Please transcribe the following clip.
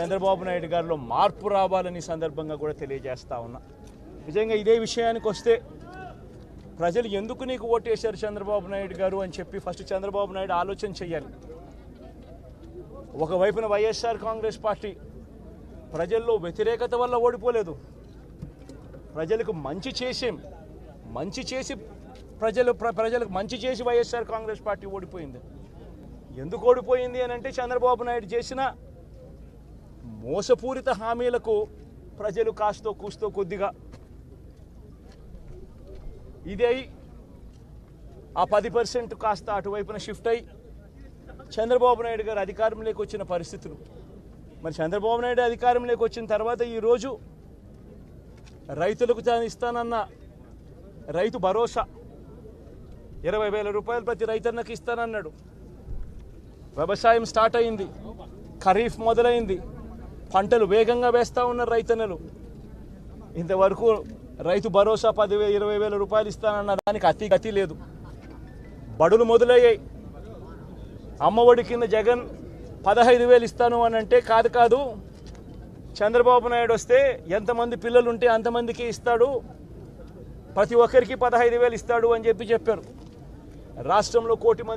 చంద్రబాబు నాయుడు గారిలో మార్పు రావాలని సందర్భంగా కూడా తెలియజేస్తా ఉన్నా. నిజంగా ఇదే విషయానికి వస్తే ప్రజలు ఎందుకు నీకు ఓటేశారు చంద్రబాబు నాయుడు గారు అని చెప్పి ఫస్ట్ చంద్రబాబు నాయుడు ఆలోచన చేయాలి ఒకవైపున వైఎస్ఆర్ కాంగ్రెస్ పార్టీ ప్రజల్లో వ్యతిరేకత వల్ల ఓడిపోలేదు. ప్రజలకు మంచి చేసి మంచి చేసి ప్రజలు ప్ర- ప్రజలకు మంచి చేసి వైఎస్ఆర్ కాంగ్రెస్ పార్టీ ఓడిపోయింది. ఎందుకు ఓడిపోయింది అని అంటే చంద్రబాబు నాయుడు చేసిన మోసపూరిత హామీలకు ప్రజలు కాస్తో కూస్తో కొద్దిగా ఇదై ఆ పది పర్సెంట్ కాస్త అటువైపున షిఫ్ట్ అయి చంద్రబాబు నాయుడు గారు అధికారంలోకి వచ్చిన పరిస్థితులు. మరి చంద్రబాబు నాయుడు అధికారంలోకి వచ్చిన తర్వాత ఈరోజు రైతులకు తాను ఇస్తానన్న రైతు భరోసా ఇరవై వేల రూపాయలు ప్రతి రైతన్నకి ఇస్తానన్నాడు. వ్యవసాయం స్టార్ట్ అయింది. ఖరీఫ్ మొదలైంది. పంటలు వేగంగా వేస్తూ ఉన్నారు రైతన్నలు. ఇంతవరకు రైతు భరోసా పదివే ఇరవై వేల రూపాయలు ఇస్తానన్న దానికి అతి గతి లేదు. బడులు మొదలయ్యాయి. అమ్మఒడి కింద జగన్ పదహైదు వేలు ఇస్తాను అని అంటే కాదు కాదు చంద్రబాబు నాయుడు వస్తే ఎంతమంది పిల్లలు ఉంటే అంతమందికి ఇస్తాడు ప్రతి ఒక్కరికి పదహైదు వేలు ఇస్తాడు అని చెప్పి చెప్పారు. రాష్ట్రంలో కోటి మంది